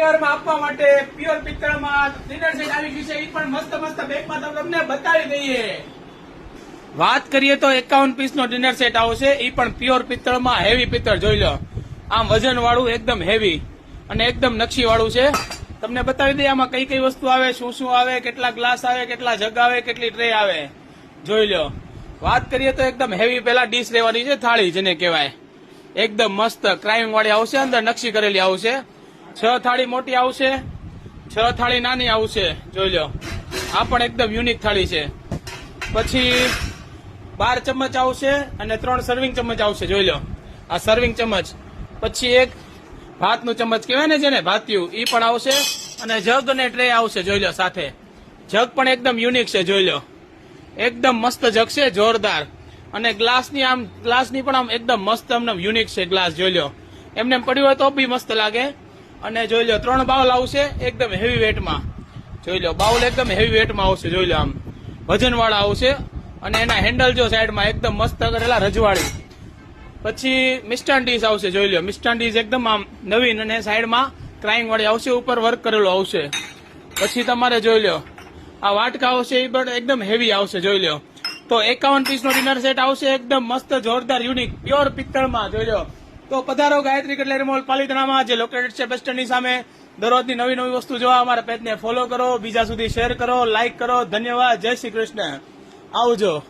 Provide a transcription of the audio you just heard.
આપવા માટે પ્યોર પિત્તળમાં બતાવી દઈએ. વાત કરીએ તો એકાવન પીસ નો ડિનર સેટ આવશે. એ પણ પ્યોર પિત્તળમાં હેવી પિત્તળ, જોઈ લો. આમ વજન વાળું એકદમ હેવી અને એકદમ નકશી વાળું છે. તમને બતાવી દઈએ આમાં કઈ કઈ વસ્તુ આવે, શું શું આવે, કેટલા ગ્લાસ આવે, કેટલા જગ આવે, કેટલી ટ્રે આવે. જોઈ લો. વાત કરીએ તો એકદમ હેવી પેલા ડીશ રહેવાની છે, થાળી જેને કહેવાય. એકદમ મસ્ત ક્રાઇમ વાળી આવશે, અંદર નકશી કરેલી આવશે. છ થાળી મોટી આવશે, છ થાળી નાની આવશે, જોઈ લો આ પણ એકદમ યુનિક થાળી છે. પછી બાર ચમચ આવશે અને ત્રણ સર્વિંગ ચમચ આવશે, જોઈ લો આ સર્વિંગ ચમચ. પછી એક ભાતનું ચમચ કહેવાય ને જેને, ભાતિયું એ પણ આવશે અને જગ અને ટ્રે આવશે, જોઈ લો સાથે. જગ પણ એકદમ યુનિક છે, જોઈ લો એકદમ મસ્ત જગ છે, જોરદાર. અને ગ્લાસની આમ, ગ્લાસની પણ આમ એકદમ મસ્ત આમ યુનિક છે ગ્લાસ, જોઈ લો એમને એમ પડ્યું હોય તો બી મસ્ત લાગે. અને જોઈ લો, ત્રણ બાઉલ આવશે એકદમ હેવી વેટમાં જોઈ લો, બાઉલ એકદમ હેવી વેટમાં આવશે, જોઈ લો આમ. વજનવાળા આવશે અને એના હેન્ડલ જો સાઈડમાં એકદમ મસ્ત કરેલા રજવાડી પછી મિસ્ટન ડીશ આવશે, જોઈ લો. મિસ્ટન ડીશ એકદમ આમ નવીન અને સાઈડમાં ક્રાઇંગ વાળી આવશે, ઉપર વર્ક કરેલું આવશે. પછી તમારે જોઈ લો, આ વાટકા આવશે એ પણ એકદમ હેવી આવશે, જોઈ લો. તો એકાવન પીસનો ડિનર સેટ આવશે, એકદમ મસ્ત, જોરદાર યુનિક પ્યોર પિત્તળમાં, જોઈ લો. તો પધારો ગાયત્રી કટલેરી મોલ પાલિતાણામાં, જે લોકેટેડ છે બસ સ્ટેન્ડની સામે. દરરોજની નવી નવી વસ્તુ જોવા અમારા પેજને ફોલો કરો, બીજા સુધી શેર કરો લાઇક કરો. ધન્યવાદ. જય શ્રી કૃષ્ણ. આવજો.